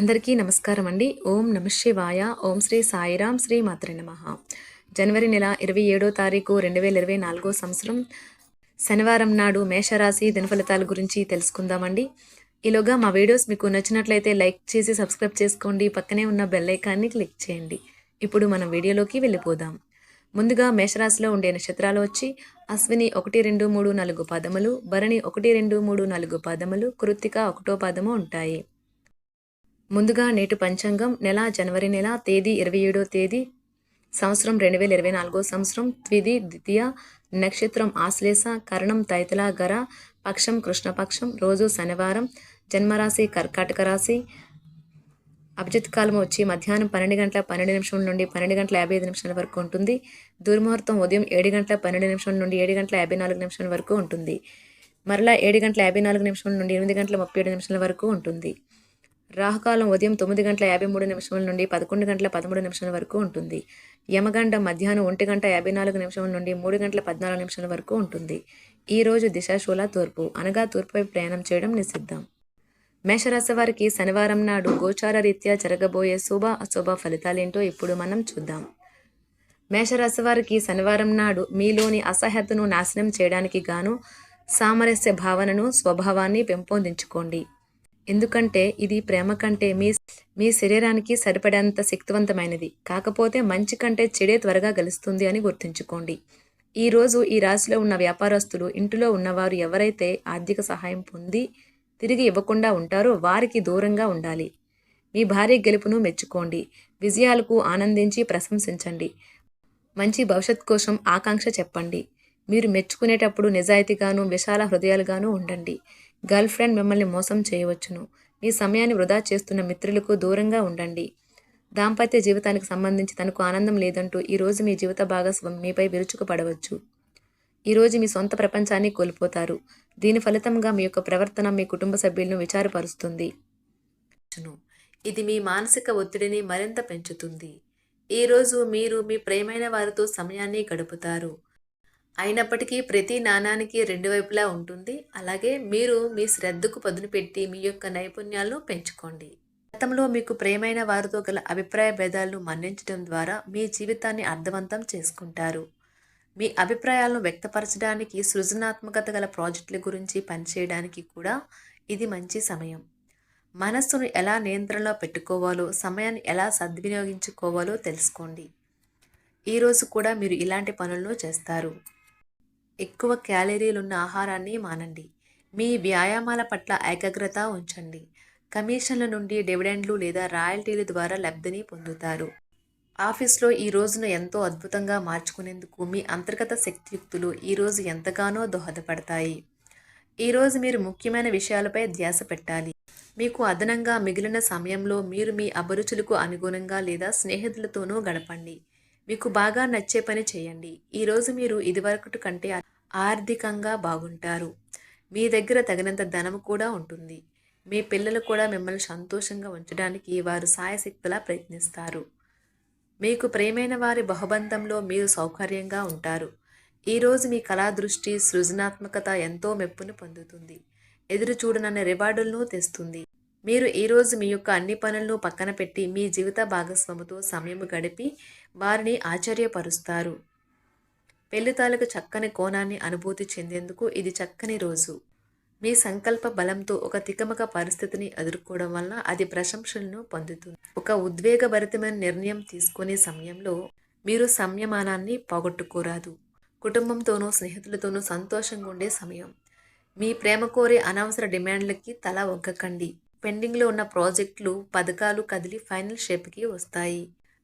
అందరికీ నమస్కారం అండి. ఓం నమ శివాయ. ఓం శ్రీ సాయిరాం శ్రీ మాత్రే నమ. జనవరి నెల ఇరవై ఏడో తారీఖు రెండు వేల ఇరవై నాలుగో సంవత్సరం. శనివారం నాడు మేషరాశి దినఫలితాల గురించి తెలుసుకుందామండి. ఈలోగా మా వీడియోస్ మీకు నచ్చినట్లయితే లైక్ చేసి సబ్స్క్రైబ్ చేసుకోండి. పక్కనే ఉన్న బెల్ ఐకాన్ని క్లిక్ చేయండి. ఇప్పుడు మనం వీడియోలోకి వెళ్ళిపోదాం. ముందుగా మేషరాశిలో ఉండే నక్షత్రాలు వచ్చి అశ్విని ఒకటి రెండు మూడు నాలుగు పదములు భరణి ఒకటి రెండు మూడు నాలుగు పదములు కృత్తిక ఒకటో పదము ఉంటాయి. ముందుగా నేటి పంచాంగం నెల జనవరి నెల తేదీ ఇరవై ఏడో తేదీ సంవత్సరం రెండు వేల ఇరవై నాలుగో సంవత్సరం ద్విది ద్వితీయ నక్షత్రం ఆశ్లేష కరణం తైతల గర పక్షం కృష్ణపక్షం రోజు శనివారం జన్మరాశి కర్కాటక రాశి. అభిజిత్ కాలం వచ్చి మధ్యాహ్నం పన్నెండు గంటల పన్నెండు నిమిషం నుండి పన్నెండు గంటల యాభై ఐదు నిమిషాల వరకు ఉంటుంది. దుర్ముహూర్తం ఉదయం ఏడు గంటల పన్నెండు నిమిషం నుండి ఏడు గంటల యాభై నాలుగు నిమిషాల వరకు ఉంటుంది. మరలా ఏడు గంటల యాభై నాలుగు నిమిషం నుండి ఎనిమిది గంటల ముప్పై ఏడు నిమిషాల వరకు ఉంటుంది. రాహుకాలం ఉదయం తొమ్మిది గంటల యాభై మూడు నిమిషముల నుండి పదకొండు గంటల పదమూడు నిమిషాల వరకు ఉంటుంది. యమగండ మధ్యాహ్నం ఒంటి గంట యాభై నాలుగు నిమిషముల నుండి మూడు గంటల పద్నాలుగు నిమిషాల వరకు ఉంటుంది. ఈ రోజు దిశాశూల తూర్పు. అనగా తూర్పుపై ప్రయాణం చేయడం నిషిద్ధం. మేషరాశి వారికి శనివారం నాడు గోచార రీత్యా జరగబోయే శుభ అశుభ ఫలితాలేంటో ఇప్పుడు మనం చూద్దాం. మేషరాశి వారికి శనివారం నాడు మీలోని అసహ్యతను నాశనం చేయడానికి గాను సామరస్య భావనను స్వభావాన్ని పెంపొందించుకోండి. ఎందుకంటే ఇది ప్రేమ కంటే మీ మీ శరీరానికి సరిపడేంత శక్తివంతమైనది. కాకపోతే మంచి కంటే చెడే త్వరగా గెలుస్తుంది అని గుర్తుంచుకోండి. ఈ రోజు ఈ రాశిలో ఉన్న వ్యాపారస్తులు ఇంటిలో ఉన్నవారు ఎవరైతే ఆర్థిక సహాయం పొంది తిరిగి ఇవ్వకుండా ఉంటారో వారికి దూరంగా ఉండాలి. మీ భార్య గెలుపును మెచ్చుకోండి. విజయాలకు ఆనందించి ప్రశంసించండి. మంచి భవిష్యత్ కోసం ఆకాంక్ష చెప్పండి. మీరు మెచ్చుకునేటప్పుడు నిజాయితీగాను విశాల హృదయాలుగాను ఉండండి. గర్ల్ ఫ్రెండ్ మిమ్మల్ని మోసం చేయవచ్చును. మీ సమయాన్ని వృధా చేస్తున్న మిత్రులకు దూరంగా ఉండండి. దాంపత్య జీవితానికి సంబంధించి తనకు ఆనందం లేదంటూ ఈరోజు మీ జీవిత భాగస్వామి మీపై విరుచుకుపడవచ్చు. ఈరోజు మీ సొంత ప్రపంచాన్ని కోల్పోతారు. దీని ఫలితంగా మీ యొక్క ప్రవర్తన మీ కుటుంబ సభ్యులను విచారపరుస్తుంది. ఇది మీ మానసిక ఒత్తిడిని మరింత పెంచుతుంది. ఈరోజు మీరు మీ ప్రేమైన వారితో సమయాన్ని గడుపుతారు. అయినప్పటికీ ప్రతి నాణానికి రెండు వైపులా ఉంటుంది. అలాగే మీరు మీ శ్రద్ధకు పదును పెట్టి మీ యొక్క నైపుణ్యాలను పెంచుకోండి. గతంలో మీకు ప్రేమైన వారితో గల అభిప్రాయ భేదాలను మన్నించడం ద్వారా మీ జీవితాన్ని అర్థవంతం చేసుకుంటారు. మీ అభిప్రాయాలను వ్యక్తపరచడానికి సృజనాత్మకత గల ప్రాజెక్టుల గురించి పనిచేయడానికి కూడా ఇది మంచి సమయం. మనస్సును ఎలా నియంత్రణలో పెట్టుకోవాలో సమయాన్ని ఎలా సద్వినియోగించుకోవాలో తెలుసుకోండి. ఈరోజు కూడా మీరు ఇలాంటి పనులను చేస్తారు. ఎక్కువ క్యాలరీలున్న ఆహారాన్ని మానండి. మీ వ్యాయామాల పట్ల ఏకాగ్రత ఉంచండి. కమిషన్ల నుండి డివిడెండ్లు లేదా రాయల్టీల ద్వారా లబ్ధిని పొందుతారు. ఆఫీస్లో ఈ రోజును ఎంతో అద్భుతంగా మార్చుకునేందుకు మీ అంతర్గత శక్తియుక్తులు ఈరోజు ఎంతగానో దోహదపడతాయి. ఈరోజు మీరు ముఖ్యమైన విషయాలపై ధ్యాస పెట్టాలి. మీకు అదనంగా మిగిలిన సమయంలో మీరు మీ అభిరుచులకు అనుగుణంగా లేదా స్నేహితులతోనూ గడపండి. మీకు బాగా నచ్చే పని చేయండి. ఈరోజు మీరు ఇదివరకటి కంటే ఆర్థికంగా బాగుంటారు. మీ దగ్గర తగినంత ధనం కూడా ఉంటుంది. మీ పిల్లలు కూడా మిమ్మల్ని సంతోషంగా ఉంచడానికి వారు సాయశక్తులా ప్రయత్నిస్తారు. మీకు ప్రేమైన వారి బహుబంధంలో మీరు సౌకర్యంగా ఉంటారు. ఈరోజు మీ కళా దృష్టి సృజనాత్మకత ఎంతో మెప్పును పొందుతుంది. ఎదురు చూడనన్న రివార్డులను తెస్తుంది. మీరు ఈరోజు మీ యొక్క అన్ని పనులను పక్కన పెట్టి మీ జీవిత భాగస్వామితో సమయం గడిపి వారిని ఆశ్చర్యపరుస్తారు. పెళ్ళి తాలూకు చక్కని కోణాన్ని అనుభూతి చెందేందుకు ఇది చక్కని రోజు. మీ సంకల్ప బలంతో ఒక తికమక పరిస్థితిని ఎదుర్కోవడం వలన అది ప్రశంసలను పొందుతుంది. ఒక ఉద్వేగభరితమైన నిర్ణయం తీసుకునే సమయంలో మీరు సంయమానాన్ని పోగొట్టుకోరాదు. కుటుంబంతోనూ స్నేహితులతోనూ సంతోషంగా ఉండే సమయం. మీ ప్రేమ కోరే అనవసర డిమాండ్లకి తల ఒగ్గకండి పెండింగ్లో ఉన్న ప్రాజెక్టులు పథకాలు కదిలి ఫైనల్ షేప్కి వస్తాయి.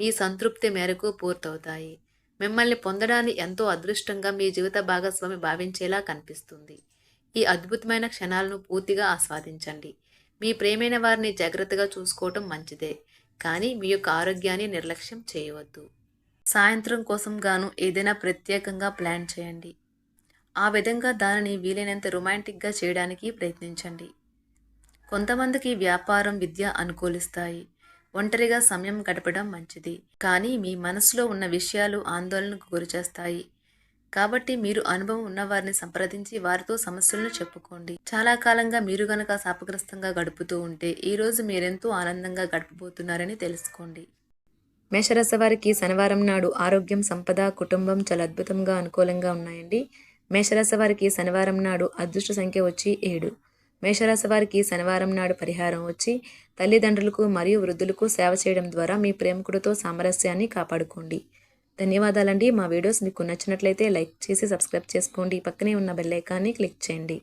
మీ సంతృప్తి మేరకు పూర్తవుతాయి. మిమ్మల్ని పొందడాన్ని ఎంతో అదృష్టంగా మీ జీవిత భాగస్వామి భావించేలా కనిపిస్తుంది. ఈ అద్భుతమైన క్షణాలను పూర్తిగా ఆస్వాదించండి. మీ ప్రేమైన వారిని జాగ్రత్తగా చూసుకోవటం మంచిదే కానీ మీ యొక్క ఆరోగ్యాన్ని నిర్లక్ష్యం చేయవద్దు. సాయంత్రం కోసం గాను ఏదైనా ప్రత్యేకంగా ప్లాన్ చేయండి. ఆ విధంగా దానిని వీలైనంత రొమాంటిక్గా చేయడానికి ప్రయత్నించండి. కొంతమందికి వ్యాపారం విద్య అనుకూలిస్తాయి. ఒంటరిగా సమయం గడపడం మంచిది. కానీ మీ మనసులో ఉన్న విషయాలు ఆందోళనకు గురిచేస్తాయి. కాబట్టి మీరు అనుభవం ఉన్నవారిని సంప్రదించి వారితో సమస్యలను చెప్పుకోండి. చాలా కాలంగా మీరు గనక శాపగ్రస్తంగా గడుపుతూ ఉంటే ఈరోజు మీరెంతో ఆనందంగా గడపబోతున్నారని తెలుసుకోండి. మేషరాశి వారికి శనివారం నాడు ఆరోగ్యం సంపద కుటుంబం చాలా అద్భుతంగా అనుకూలంగా ఉన్నాయండి. మేషరాశి వారికి శనివారం నాడు అదృష్ట సంఖ్య వచ్చి ఏడు. మేషరాశి వారికి శనివారం నాడు పరిహారం వచ్చి తల్లిదండ్రులకు మరియు వృద్ధులకు సేవ చేయడం ద్వారా మీ ప్రేమికుడితో సామరస్యాన్ని కాపాడుకోండి. ధన్యవాదాలండి. మా వీడియోస్ మీకు నచ్చినట్లయితే లైక్ చేసి సబ్స్క్రైబ్ చేసుకోండి. పక్కనే ఉన్న బెల్ ఐకాన్ని క్లిక్ చేయండి.